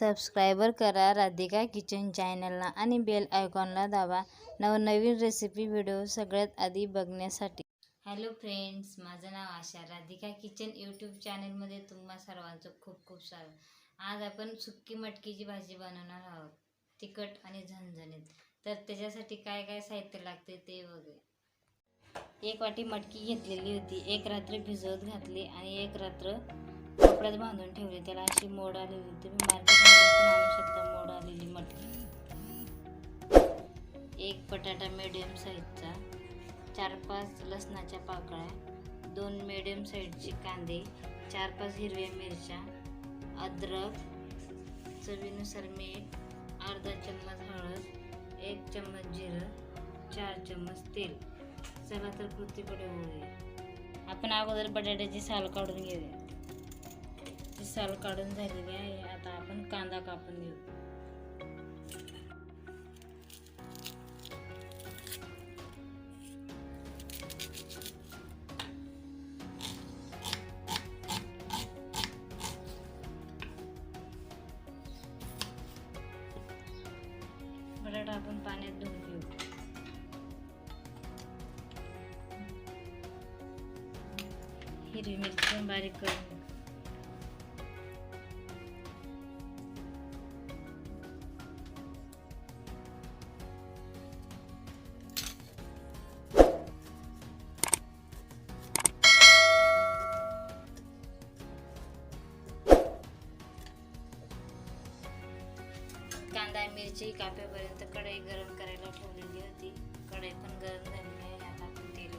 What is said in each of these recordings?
Subscriber करा. Radhika kitchen चॅनलला आणि बेल आयकॉनला दाबा. नवनवीन रेसिपी व्हिडिओ सगळ्यात आधी बघण्यासाठी. हॅलो फ्रेंड्स माझं नाव आशा. राधिका किचन यूट्यूब चॅनलमध्ये तुम्हा सर्वांचं खूप खूप स्वागत. आज आपण सुक्की मटकीची भाजी बनवणार आहोत. तिखट आणि झणझणीत. तर त्याच्यासाठी काय काय साहित्य लागते ते वगैरे एक वाटी मटकी घेतलेली होती. एक रात्र भिजवत घातली आणि एक रात्र कपड्यात बांधून ठेवली. त्याला अशी मोड आलेली होती. तुम्ही मार्केट पण शकता मोड आलेली मटकी. एक बटाटा मिडियम साईजचा चार पाच लसणाच्या पाकळ्या दोन मिडियम साईजचे कांदे चार पाच हिरव्या मिरच्या अद्रक चवीनुसार मीठ अर्धा चम्मच हळद एक चम्मच जिरं चार चम्मच तेल. चला तर कृतीकडे होऊया आपण अगोदर बटाट्याची साल काढून घेऊया. याची साल काढून झालेली आहे. आता आपण कांदा कापून घेऊ. बटाटा आपण पाण्यात धुवून घेऊ. हिरवी मिरची पण बारीक करून आता मिरची कापेपर्यंत कढई गरम करायला ठेवलेली होती. कढई पण गरम झालेली आहे आता आपण तेल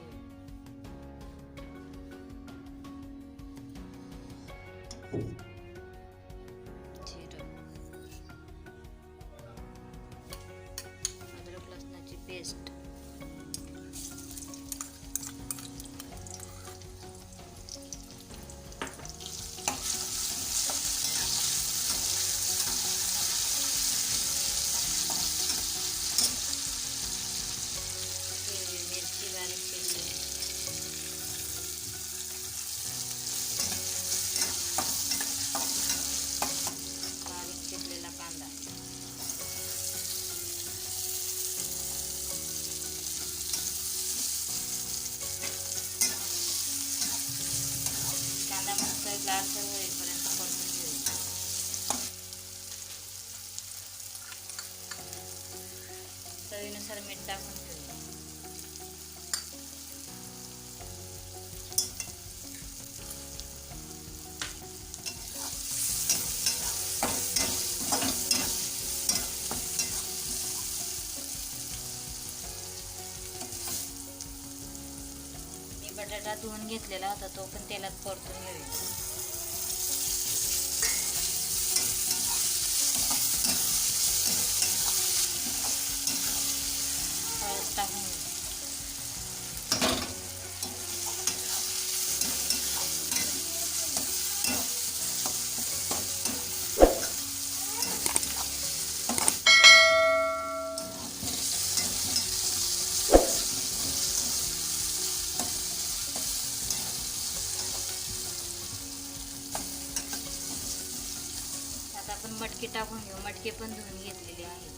जिरं. अद्रक लसणाची पेस्ट हिरवी मिरची बारीक केली बारीक चिरलेला कांदा कांदा मस्त लालसर होईपर्यंत परतून घेऊ चवीनुसार मीठ टाकून घेऊ मी बटाटा धुवून घेतलेला होता तो पण तेलात परतून घेऊया हळद टाकून घेऊ आता आपण मटके टाकून घेऊ. मटके पण धुवून घेतलेले आहे.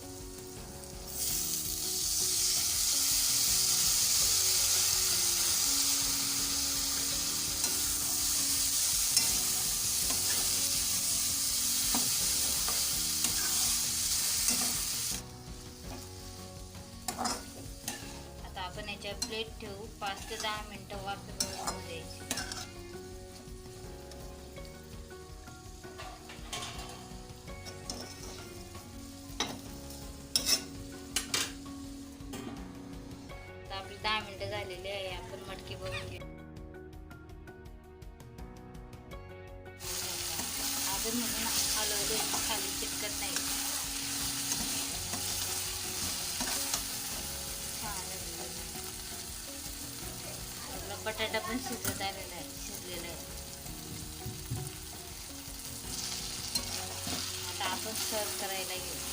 आता आपण याच्यावर प्लेट ठेवू. पाच ते दहा मिनटं वाफ होऊ द्यायची झालेली आहे आपण मटकी बघून घेऊ. अजून म्हणून हलवले खाली चिटकत नाही. आपला बटाटा पण शिजत आलेला आहे शिजलेला आहे. आता आपण सर्व करायला घेऊ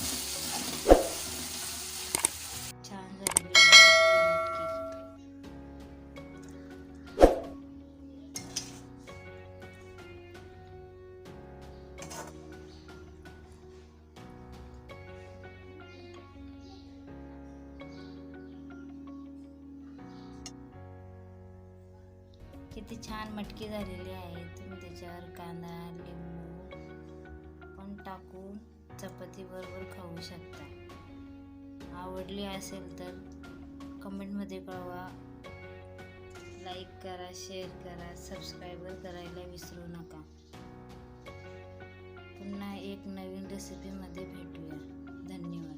किती छान मटकी झालेली आहे. तुम्ही त्याच्यावर कांदा लिंबू पण टाकून चपातीबरोबर खाऊ शकता. आवडली असेल तर कमेंटमध्ये कळवा. लाईक करा शेअर करा सबस्क्राईबर करायला विसरू नका. पुन्हा एक नवीन रेसिपीमध्ये भेटूया. धन्यवाद.